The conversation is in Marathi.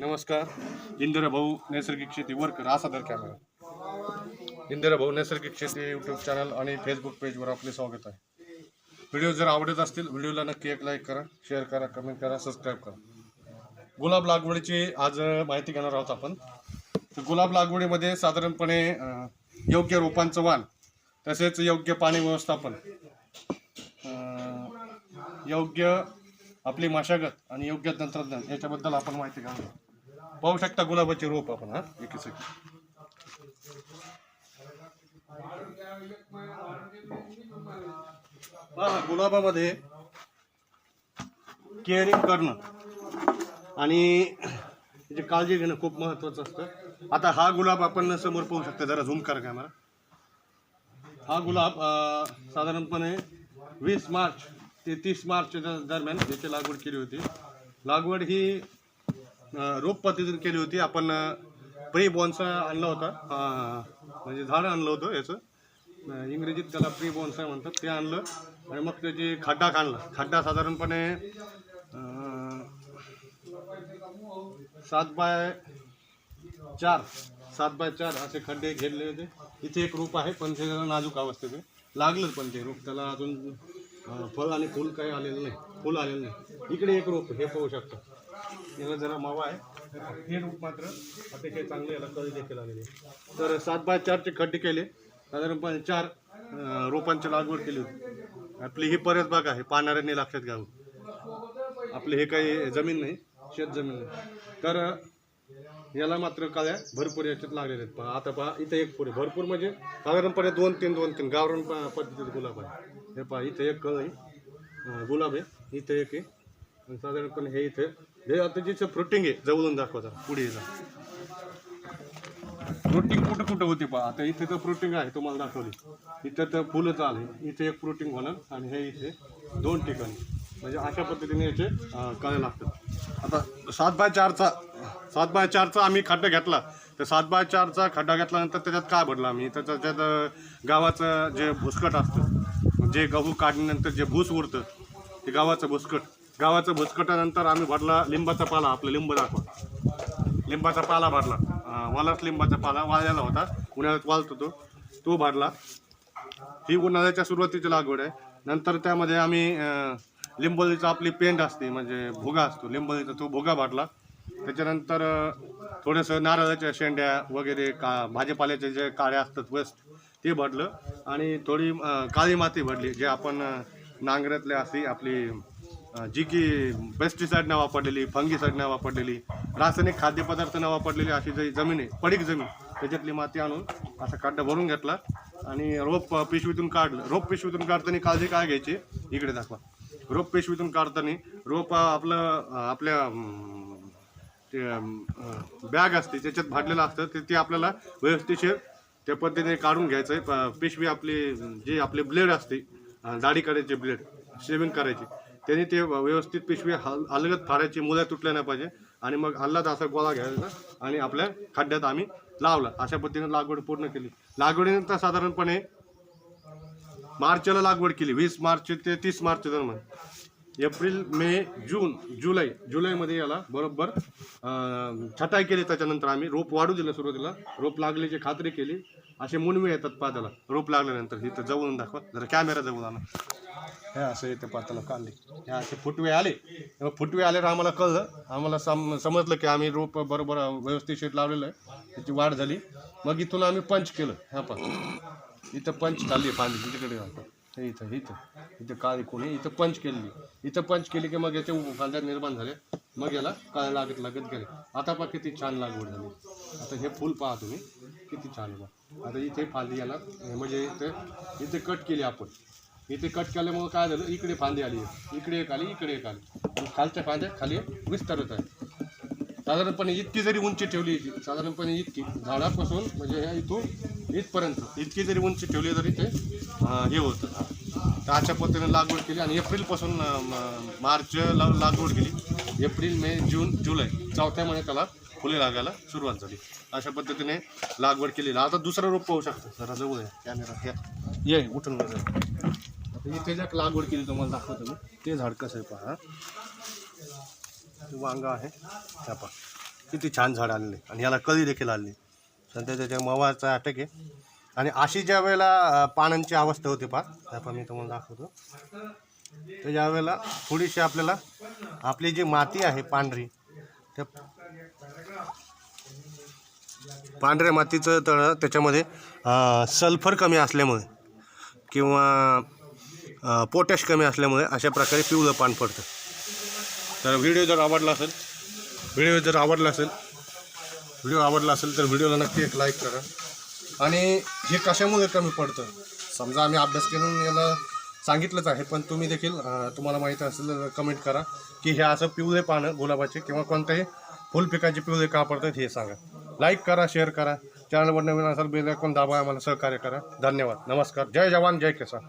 नमस्कार. इंदिरा भाऊ नैसर्गिक शेती वर्कर असा दर कॅमेरा इंदिरा भाऊ नैसर्गिक शेती यूट्यूब चॅनल आणि फेसबुक पेजवर आपले स्वागत आहे. व्हिडिओ जर आवडत असतील व्हिडिओला नक्की एक लाईक करा शेअर करा कमेंट करा सबस्क्राईब करा. गुलाब लागवडीची आज माहिती घेणार आहोत आपण. तर गुलाब लागवडीमध्ये साधारणपणे योग्य रोपांचं वाण तसेच योग्य पाणी व्यवस्थापन योग्य आपली मशागत आणि योग्य तंत्रज्ञान याच्याबद्दल आपण माहिती घ्या पाहू शकता गुलाबाचे रोप आपण हा? एक सेकंड गुलाबामध्ये केअरिंग करणं आणि त्याची काळजी घेणं खूप महत्त्वाचं असतं. आता हा गुलाब आपण समोर पाहू शकता जरा झूम करा कॅमेरा हा गुलाब साधारणपणे वीस मार्च ते तीस मार्च दरम्यान याची लागवड केली होती. लागवड ही रोप पद्धतीने केली होती. आपण प्री बॉन्सा आणला होता. म्हणजे झाड आणलं होतं याचं. इंग्रजीत त्याला प्री बॉन्सा म्हणतात. ते आणलं आणि मग त्याची खड्डा काढला खड्डा साधारणपणे सात बाय चार सात बाय चार असे खड्डे घेतले होते. इथे एक रूप आहे पण ते नाजूक अवस्थेचे आहे. लागलंच पण ते रूप. त्याला अजून फळ आणि फूल काही आलेलं नाही. फूल आलेलं नाही. इकडे एक रोप हे पाहू शकता. याला जरा मावा आहे. हे रूप मात्र अतिशय चांगले याला कधी देखील आलेली आहे. तर सात बाय चारचे खड्डे केले. साधारणपणे चार रोपांची लागवड केली होती. आपली ही परस बाग आहे पाहणाऱ्यांनी लक्षात घ्यावं. आपले हे काही जमीन नाही शेत जमीन नाही. तर याला मात्र काळ्या भरपूर याच्यात लागलेले आहेत. पहा आता पहा इथे एक पुरे भरपूर म्हणजे साधारणपणे दोन तीन दोन तीन गावरण प- पद्धतीत गुलाब आहे हे पहा इथे एक कळ आहे. गुलाब आहे. इथे एक आहे. आणि साधारणपणे हे इथे. हे आता जिचं फ्रुटिंग आहे जवळून दाखवता पुढे जा. फ्रुटिंग कुठं कुठं होते पहा आता इथे तर फ्रुटिंग आहे तुम्हाला दाखवली. इथं तर फुलं चालेल इथे एक फ्रुटिंग होणार आणि हे इथे दोन ठिकाणी. म्हणजे अशा पद्धतीने याचे कळे लागतात. आता सात बाय चारचा सात बाय चारचा आम्ही खड्डा घेतला. तर सात बाय चारचा खड्डा घेतल्यानंतर त्याच्यात काय भरलं आम्ही? तर त्याच्यात गावाचं जे भुसकट असतं जे गहू काढल्यानंतर जे भूस उरतं ते गावाचं भुसकट. गावाचं भुसकटानंतर आम्ही भरला लिंबाचा पाला आपलं लिंब दाखवा. लिंबाचा पाला भरला. वालाच लिंबाचा पाला वाळलेला होता. उन्हाळ्यात वाळतो तो तो भरला. ही उन्हाळ्याच्या सुरुवातीची लागवड आहे. नंतर त्यामध्ये आम्ही लिंबोलीचा आपली पेंड असते म्हणजे भुगा असतो. लिंबोळीचा तो भुगा भरला. त्याच्यानंतर थोडंसं नारळाच्या शेंड्या वगैरे का भाजीपाल्याच्या जे काळ्या असतात वेस्ट ते भरलं आणि थोडी काळी माती भरली जे आपण नांगरातल्या नांगरातले अशी आपली जी की पेस्टिसाईड न वापरलेली फंगीसाईड न वापरलेली रासायनिक खाद्यपदार्थ न वापरलेली अशी जी जमीन आहे पडीक जमीन त्याच्यातली माती आणून असा खड्डा भरून घेतला आणि रोप पिशवीतून काढलं. रोप पिशवीतून काढताना काळजी काय घ्यायची? इकडे दाखवा. रोप पिशवीतून काढताना रोप आपलं आपल्या ते बॅग असते त्याच्यात भाडलेलं असतं ते ते आपल्याला व्यवस्थिशीर त्या पद्धतीने काढून घ्यायचं आहे प- पिशवी आपली जी आपले ब्लेड असते दाढी करायचे ब्लेड शेविंग करायची त्यांनी ते व्यवस्थित पिशवी हल अलगत फाडायची मुलं तुटल्या नाही पाहिजे. आणि मग हल्लात असा गोळा घ्यायचा आणि आपल्या खड्ड्यात आम्ही लावला. अशा पद्धतीने लागवड पूर्ण केली. लागवडीनंतर साधारणपणे मार्चला लागवड केली. वीस मार्च ते तीस मार्च दरम्यान. एप्रिल मे जून जुलै जुलैमध्ये याला बरोबर छटाई केली. त्याच्यानंतर आम्ही रोप वाढू दिलं सुरुवातीला. रोप लागल्याची खात्री केली. असे मुनवे येतात पात्याला. रोप लागल्यानंतर इथं जवळून दाखवा. जरा कॅमेरा जवळ आणा. हे असं येतं पात्याला काढले हे असे फुटवे आले. तेव्हा फुटवे आल्यावर आम्हाला कळलं. आम्हाला सम समजलं की आम्ही रोप बरोबर व्यवस्थित लावलेलं आहे. त्याची वाढ झाली. मग इथून आम्ही पंच केलं. ह्या पण इथं पंच खाल्ली पाणी. तिकडे हे इथं इथं. इथं काळी कोणी इथं पंच केली. इथं पंच केली की मग याचे फांद्या निर्माण झाले. मग याला काळ लागत लागत गेले. आता पहा किती छान लागवड झाली. आता हे फुल पहा तुम्ही. किती छान बा आता इथे फांदी याला म्हणजे इथे इथे कट केली आपण. इथे कट केल्यामुळे काय झालं? इकडे फांदी आली. इकडे एक आली इकडे एक आली. खालच्या फांद्या खाली विस्तारत आहे साधारणपणे इतकी जरी उंची ठेवली साधारणपणे इतकी झाडापासून म्हणजे ह्या इथून इथपर्यंत इतकी जरी उंची ठेवली तरी ते हे होतं. तर अशा पद्धतीने लागवड केली आणि एप्रिलपासून म- मार्च लागवड केली. एप्रिल मे जून जुलै चौथ्या महिन्यात त्याला फुले लागायला सुरुवात झाली. अशा पद्धतीने लागवड केलेली. आता दुसरा रोप पाहू शकतो. जरा जवळ आहे कॅमेरा घ्या. ये उठून आता इथे ज्या लागवड केली तुम्हाला दाखवतो मी ते झाड कसं आहे पहा. वांगा आहे. त्या पहा. किती छान झाड आलेले. आणि याला कळी देखील आली सध्या त्याच्या मवाचा अटक आहे. आणि अशी ज्या वेळेला पानांची अवस्था होती पा आपण मी तुम्हाला दाखवतो. तर ज्या वेळेला थोडीशी आपल्याला आपली जी माती आहे पांढरी त्या पांढऱ्या मातीचं तळ त्याच्यामध्ये सल्फर कमी असल्यामुळे किंवा पोटॅश कमी असल्यामुळे अशा प्रकारे पिवळं पान पडतं. तर व्हिडिओ जर आवडला असेल व्हिडिओ जर आवडला असेल व्हिडिओ आवडला असेल तर व्हिडिओला नक्की एक लाईक करा. आणि हे कशामुळे कमी पडतं? समजा आम्ही अभ्यास करून याला सांगितलंच आहे पण तुम्ही देखील तुम्हाला माहीत असेल तर कमेंट करा की हे असं पिवळे पानं गुलाबाचे किंवा कोणत्याही फुल पिकाचे पिवळे का पडतात हे सांगा. लाईक करा शेअर करा. चॅनलवर नवीन असाल बेल कोण दाबा आम्हाला सहकार्य करा. धन्यवाद. नमस्कार. जय जवान जय किसान.